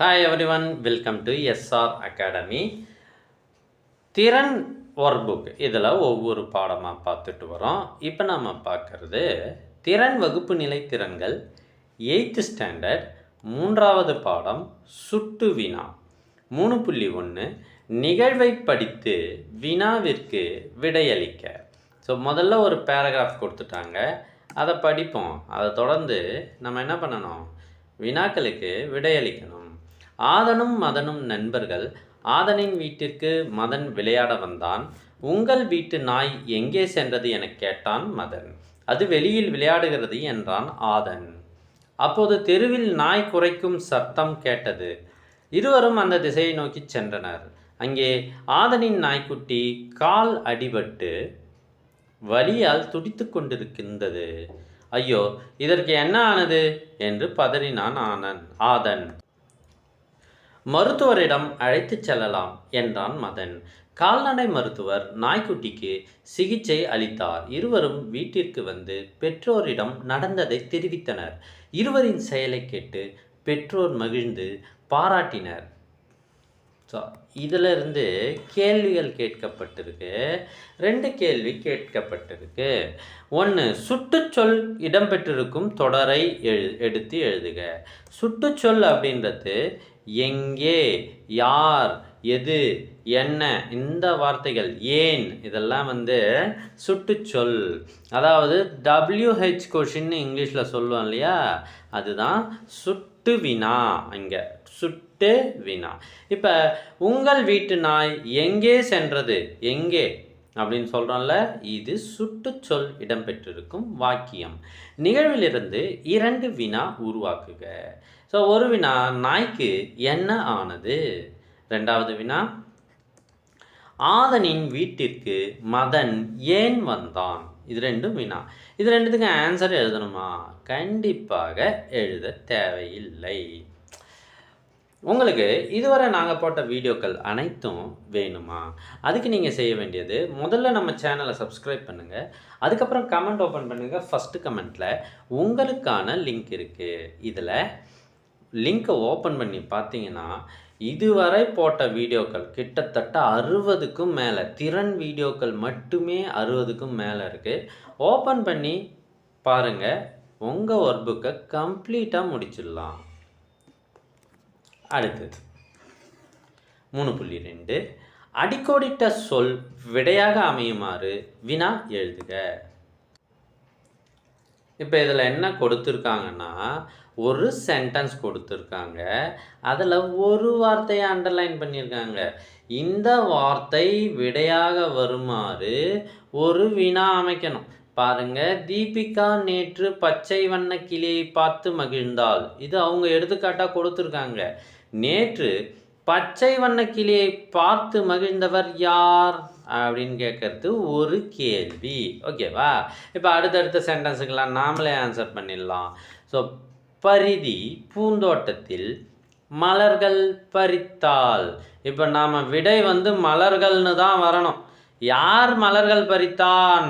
Hi everyone welcome to SR academy திறன் workbook இதில் ஒவ்வொரு பாடமாக பார்த்துட்டு வரோம். இப்போ நம்ம பார்க்குறது திறன் வகுப்பு நிலை திறன்கள் எயித்து ஸ்டாண்டர்ட் மூன்றாவது பாடம் சுட்டு வினா. மூணு புள்ளி ஒன்று நிகழ்வை படித்து வினாவிற்கு விடையளிக்க. ஸோ முதல்ல ஒரு பேராகிராஃப் கொடுத்துட்டாங்க. அதை படிப்போம். அதை தொடர்ந்து நம்ம என்ன பண்ணணும்? வினாக்களுக்கு விடையளிக்கணும். ஆதனும் மதனும் நண்பர்கள். ஆதனின் வீட்டிற்கு மதன் விளையாட வந்தான். உங்கள் வீட்டு நாய் எங்கே சென்றது எனக் கேட்டான் மதன். அது வெளியில் விளையாடுகிறது என்றான் ஆதன். அப்போது தெருவில் நாய் குறைக்கும் சத்தம் கேட்டது. இருவரும் அந்த திசையை நோக்கி சென்றனர். அங்கே ஆதனின் நாய்க்குட்டி கால் அடிபட்டு வலியால் துடித்து கொண்டிருக்கின்றது. ஐயோ இதற்கு என்ன ஆனது? என்று பதறினான் ஆனன் ஆதன். மருத்துவரிடம் அழைத்துச் செல்லலாம் என்றான் மதன். கால்நடை மருத்துவர் நாய்க்குட்டிக்கு சிகிச்சை அளித்தார். இருவரும் வீட்டிற்கு வந்து பெற்றோரிடம் நடந்ததை தெரிவித்தனர். இருவரின் செயலை கேட்டு பெற்றோர் மகிழ்ந்து பாராட்டினர். ஸோ இதிலிருந்து கேள்விகள் கேட்கப்பட்டிருக்கு. ரெண்டு கேள்வி கேட்கப்பட்டிருக்கு. ஒன்று சுட்டுச்சொல் இடம்பெற்றிருக்கும் தொடரை எழு எடுத்து எழுதுக. சுட்டுச்சொல் அப்படின்றது எங்கே யார் எது என்ன இந்த வார்த்தைகள் ஏன் இதெல்லாம் வந்து சுட்டுச்சொல். அதாவது டபிள்யூஹெச் கொஷின்னு இங்கிலீஷில் சொல்லுவோம் இல்லையா? அதுதான் சுட்டு வினா இங்கே. சுட்டு வினா. இப்போ உங்கள் வீட்டு நாய் எங்கே சென்றது? எங்கே? அப்படின்னு சொல்கிறோம்ல இது சுட்டுச்சொல் இடம்பெற்றிருக்கும் வாக்கியம். நிகழ்விலிருந்து இரண்டு வினா உருவாக்குக. ஸோ ஒரு வினா நாய்க்கு என்ன ஆனது? ரெண்டாவது வினா. ஆதனின் வீட்டிற்கு மதன் ஏன் வந்தான்? இது ரெண்டும் வினா. இது ரெண்டுத்துக்கு ஆன்சர் எழுதணுமா? கண்டிப்பாக எழுத தேவையில்லை. உங்களுக்கு இதுவரை நாங்கள் போட்ட வீடியோக்கள் அனைத்தும் வேணுமா? அதுக்கு நீங்கள் செய்ய வேண்டியது முதல்ல நம்ம சேனலை சப்ஸ்கிரைப் பண்ணுங்கள் அதுக்கப்புறம் கமெண்ட் ஓப்பன் பண்ணுங்கள் ஃபஸ்ட்டு கமெண்ட்டில் உங்களுக்கான லிங்க் இருக்குது இதில் லிங்க்கை ஓப்பன் பண்ணி பார்த்தீங்கன்னா இதுவரை போட்ட வீடியோக்கள் கிட்டத்தட்ட அறுபதுக்கும் மேலே திறன் வீடியோக்கள் மட்டுமே அறுபதுக்கும் மேலே இருக்குது ஓப்பன் பண்ணி பாருங்கள் உங்கள் ஒர்க் புக்கை கம்ப்ளீட்டாக முடிச்சிடலாம். அடுத்தது மூணு புள்ளி ரெண்டு. அடிக்கோடிட்ட சொல் விடையாக அமையுமாறு வினா எழுதுக. இப்போ இதில் என்ன கொடுத்துருக்காங்கன்னா ஒரு சென்டென்ஸ் கொடுத்துருக்காங்க. அதில் ஒரு வார்த்தையை அண்டர்லைன் பண்ணியிருக்காங்க. இந்த வார்த்தை விடையாக வருமாறு ஒரு வினா அமைக்கணும். பாருங்க தீபிகா நேற்று பச்சை வண்ண கிளியை பார்த்து மகிழ்ந்தாள். இது அவங்க எடுத்துக்காட்டாக கொடுத்துருக்காங்க. நேற்று பச்சை வண்ண கிளியை பார்த்து மகிழ்ந்தவர் யார்? அப்படின்னு கேட்கறது ஒரு கேள்வி. ஓகேவா இப்போ அடுத்தடுத்த சென்டென்ஸுக்கெல்லாம் நாமளே ஆன்சர் பண்ணிடலாம். ஸோ பரிதி பூந்தோட்டத்தில் மலர்கள் பறித்தால். இப்போ நாம் விடை வந்து மலர்கள்னு தான் வரணும். யார் மலர்கள் பறித்தான்?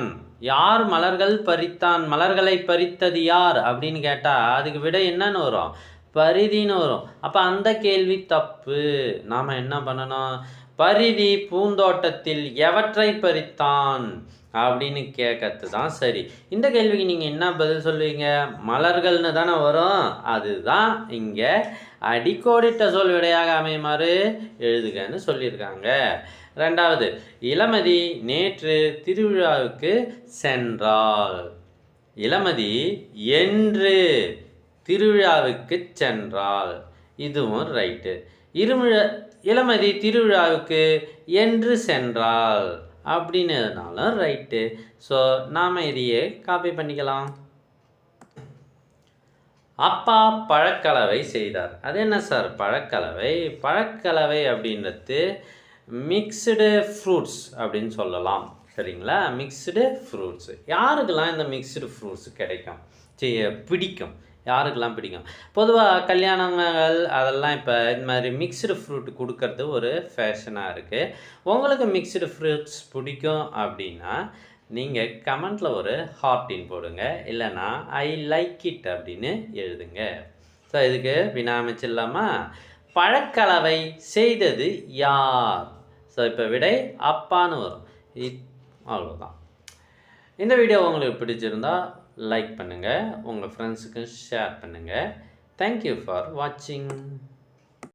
யார் மலர்கள் பறித்தான்? மலர்களை பறித்தது யார்? அப்படின்னு கேட்டால் அதுக்கு விடை என்னன்னு வரும். பரிதின்னு வரும். அப்போ அந்த கேள்வி தப்பு. நாம் என்ன பண்ணணும்? பரிதி பூந்தோட்டத்தில் எவற்றை பறித்தான்? அப்படின்னு கேட்கறது தான் சரி. இந்த கேள்விக்கு நீங்கள் என்ன பதில் சொல்லுவீங்க? மலர்கள்னு தானே வரும். அதுதான் இங்கே அடிக்கோடிட்ட சொல் விடையாக அமையுமாறு எழுதுகன்னு சொல்லியிருக்காங்க. ரெண்டாவது இளமதி நேற்று திருவிழாவுக்கு சென்றாள். இளமதி என்று திருவிழாவுக்கு சென்றாள். இதுவும் ரைட்டு. இருமிழ இளமதி திருவிழாவுக்கு என்று சென்றாள். அப்படின்னதுனாலும் ரைட்டு. ஸோ நாம் இதையே காப்பி பண்ணிக்கலாம். அப்பா பழக்கலவை செய்தார். அது என்ன சார்? பழக்கலவை? பழக்கலவை அப்படின்றது மிக்சடு ஃப்ரூட்ஸ் அப்படின்னு சொல்லலாம். சரிங்களா? மிக்சடு ஃப்ரூட்ஸு யாருக்கெல்லாம் இந்த மிக்சடு ஃப்ரூட்ஸ் கிடைக்கும்? செய்ய பிடிக்கும். யாருக்கெல்லாம் பிடிக்கும்? பொதுவாக கல்யாணங்கள் அதெல்லாம் இப்போ இந்த மாதிரி மிக்சடு ஃப்ரூட் கொடுக்கறது ஒரு ஃபேஷனாக இருக்குது உங்களுக்கு மிக்சடு ஃப்ரூட்ஸ் பிடிக்கும் அப்படின்னா நீங்கள் கமெண்ட்டில் ஒரு ஹார்டின் போடுங்க. இல்லைன்னா ஐ லைக் இட் அப்படின்னு எழுதுங்க. ஸோ இதுக்கு வினாமிச்சிடலாமா பழக்கலவை செய்தது யார்? ஸோ இப்போ விடை அப்பான்னு வரும். இப் அவ்வளோதான் இந்த வீடியோ உங்களுக்கு பிடிச்சிருந்தா லைக் பண்ணுங்கள் உங்கள் ஃப்ரெண்ட்ஸுக்கு ஷேர் பண்ணுங்கள் தேங்க்யூ ஃபார் வாட்சிங்